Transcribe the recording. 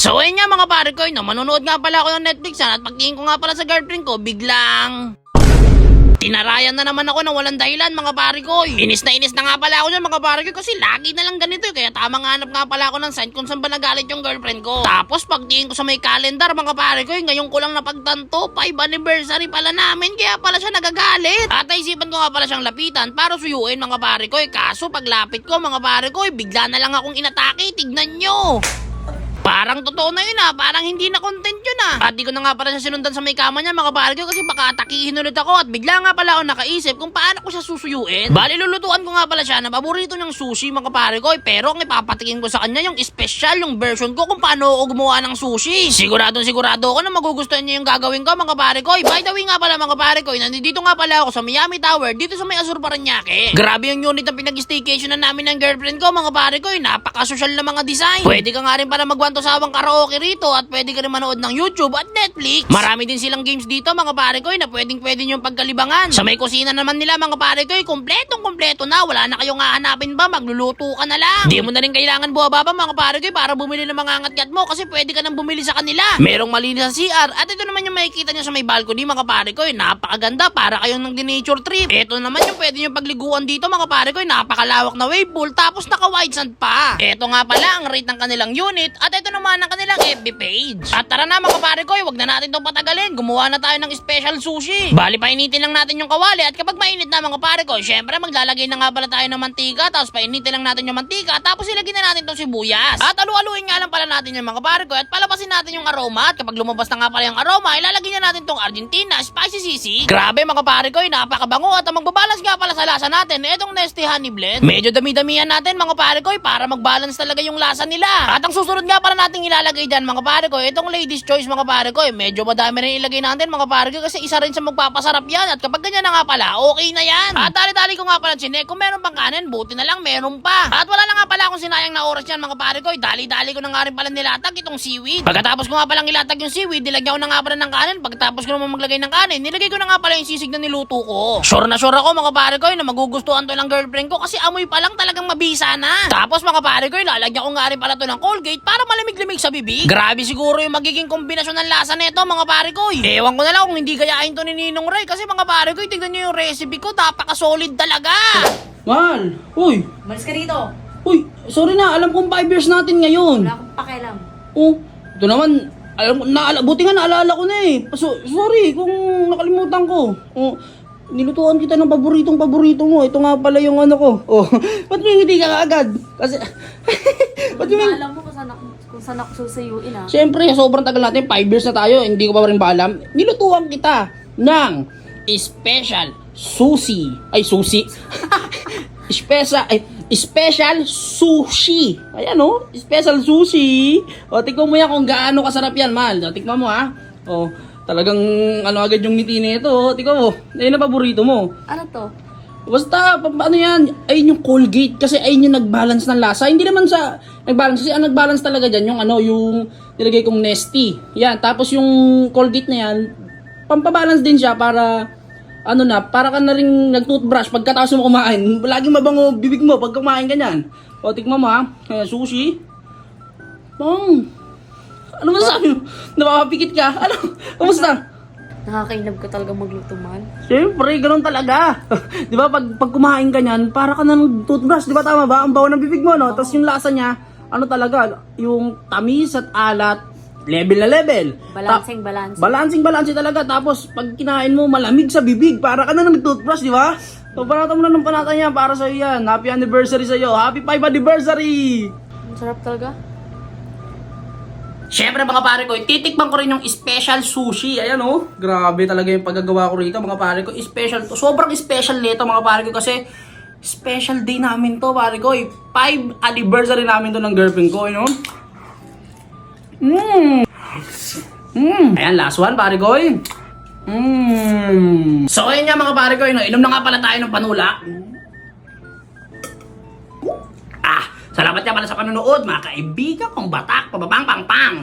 So ayun nga mga pare ko, no, manonood nga pala ako ng Netflix yan, at pagtingin ko nga pala sa girlfriend ko, biglang... Tinarayan na naman ako ng walang dahilan mga pare ko. Inis na inis na nga pala ako dyan mga pare ko kasi lagi na lang ganito eh. Kaya tamang hanap nga pala ako ng sign kung saan ba nagalit yung girlfriend ko. Tapos pagtingin ko sa may calendar mga pare ko, eh, ngayon ko lang napagtanto, 5 anniversary pala namin kaya pala siya nagagalit. At naisipan ko nga pala siyang lapitan para suyuin mga pare ko. eh. Kaso paglapit ko mga pare ko, bigla na lang akong inatake. Tignan nyo. Parang totoo na yun ah, parang hindi na content yun ah. At di ko na nga pala siya sinundan sa may kama niya mga ko kasi baka atakihin ulit ako at bigla nga pala ako nakaisip kung paano ko siya susuyuin. Bali lulutuan ko nga pala siya na paborito ng sushi mga pare pero ang ipapatikin ko sa kanya yung special yung version ko kung paano ako gumawa ng sushi. Sigurado sigurado ako na magugustuhan niya yung gagawin ko mga pare. By the way nga pala mga pare nandito nga pala ako sa Miami Tower dito sa may Azur Paranaque. Grabe yung unit ng pinag-staycation na namin ng girlfriend ko mga pare. Napaka-social na mga design. Pwede ka nga rin pala magwanto sawang karaoke rito at pwede ka rin manood ng YouTube at Netflix. Marami din silang games dito mga pare ko eh, na pwedeng pwede nyo pagkalibangan. Sa may kusina naman nila mga pare ko, eh, kompletong kompleto na. Wala na kayong hahanapin ba, magluluto ka na lang. Di mo na rin kailangan buwababa mga pare ko eh, para bumili ng mga ngat mo kasi pwede ka nang bumili sa kanila. Merong malinis sa CR at ito naman yung makikita nyo sa may balcony mga pare ko napakaganda para kayong nang nature trip. Ito naman yung pwede nyo pagliguan dito mga pare ko napakalawak na wave pool tapos naka wide sand pa. Ito nga pala ang rate ng kanilang unit at ito naman ang kanilang FB page. At tara na mga pare ko, eh, wag na natin itong patagalin. Gumawa na tayo ng special sushi. Bali, painitin lang natin yung kawali at kapag mainit na mga pare ko, syempre maglalagay na nga pala tayo ng mantika tapos painitin lang natin yung mantika tapos ilagay na natin itong sibuyas. At alu-aluin nga lang pala natin yung mga pare ko at palabasin natin yung aroma at kapag lumabas na nga pala yung aroma, ilalagay na natin itong Argentina spicy sisig. Grabe mga pare ko, napakabango at ang magbabalance nga pala sa lasa natin, itong Nesty Honey Blend. Medyo dami-damihan natin mga pare ko para magbalance talaga yung lasa nila. At ang susunod nga pala nating ilalagay dyan mga pare ko, itong Ladies Choice mga pare ko, eh, medyo madami rin ilagay natin mga pare ko kasi isa rin sa magpapasarap yan at kapag ganyan na nga pala, okay na yan. At dali-dali ko nga pala chinek, kung meron pang kanin, buti na lang meron pa. At wala na nga pala akong sinayang na oras yan mga pare ko, eh, dali-dali ko na nga rin pala nilatag itong seaweed. Pagkatapos ko nga palang ilatag yung seaweed, nilagyan ko na nga pala ng kanin. Pagkatapos ko naman maglagay ng kanin, nilagay ko na nga pala yung sisig na niluto ko. Sure na sure ako mga pare ko, eh, na magugustuhan to ng girlfriend ko kasi amoy pa lang talagang mabisa na. Tapos mga pare ko, eh, lalagyan ko nga rin pala to ng Colgate para malamig-lamig sa bibig. Grabe siguro yung magiging kombinasyon ng lasa nito mga pare ko. eh. Ewan ko na lang kung hindi gayahin to ni Ninong Ray kasi mga pare ko, tignan nyo yung recipe ko, napaka-solid talaga. Mahal, uy, Malis ka rito. uy, sorry na, alam kong 5 years natin ngayon. Wala akong pakialam. Oh, ito naman, alam ko, naala, buti nga naalala ko na eh. So, sorry kung nakalimutan ko. Oh, nilutuan kita ng paboritong paborito mo. Ito nga pala yung ano ko. Oh, ba't may hindi ka agad? Kasi, ba't Hindi may... alam mo kung saan kung saan ako susayuin ah. Siyempre, sobrang tagal natin, 5 years na tayo, hindi ko pa rin ba alam. Nilutuan kita ng special sushi. Ay, sushi. special, ay, special sushi. Ayan o, special sushi. O, tikman mo yan kung gaano kasarap yan, mahal. O, tikman mo ha. O, talagang ano agad yung ngiti nito. Tikman mo. Ayun ang paborito mo. Ano to? Basta, paano yan? Ayun yung Colgate kasi ayun yung nag-balance ng lasa. Hindi naman sa nag-balance kasi ang nag-balance talaga dyan yung ano, yung nilagay kong Nesty. Yan, tapos yung Colgate na yan, pampabalance din siya para ano na, para ka na rin nag-toothbrush pagkatapos mo kumain. Laging mabango bibig mo pag kumain ka niyan. O, tikman mo ha. Ayan, sushi. Pang. Ano masasabi mo? Napapapikit ka? Ano? Kamusta? Nakakainab ka talaga magluto man. Siyempre, ganun talaga. di ba, pag, pag kumain ka niyan, para ka na toothbrush, di ba tama ba? Ang bawa ng bibig mo, no? Tapos yung lasa niya, ano talaga, yung tamis at alat, level na level. Balancing, Ta- balancing. Balancing, balancing talaga. Tapos, pag kinain mo, malamig sa bibig, para ka na nag-toothbrush, di ba? So, panatan mo na ng panatan yan, para sa'yo yan. Happy anniversary sa'yo. Happy 5 anniversary! Ang sarap talaga. Siyempre mga pare ko, titikman ko rin yung special sushi. Ayan oh, grabe talaga yung paggagawa ko rito mga pare ko. Special to. Sobrang special nito mga pare ko kasi special day namin to pare ko. 5 anniversary namin to ng girlfriend ko, you know? Mmm. Mmm. Ayan, last one pare ko. Mmm. So ayun nga mga pare ko, you know, inom na nga pala tayo ng panula. Salamat pala sa panonood mga kaibigan kong batak, pababang pang pang.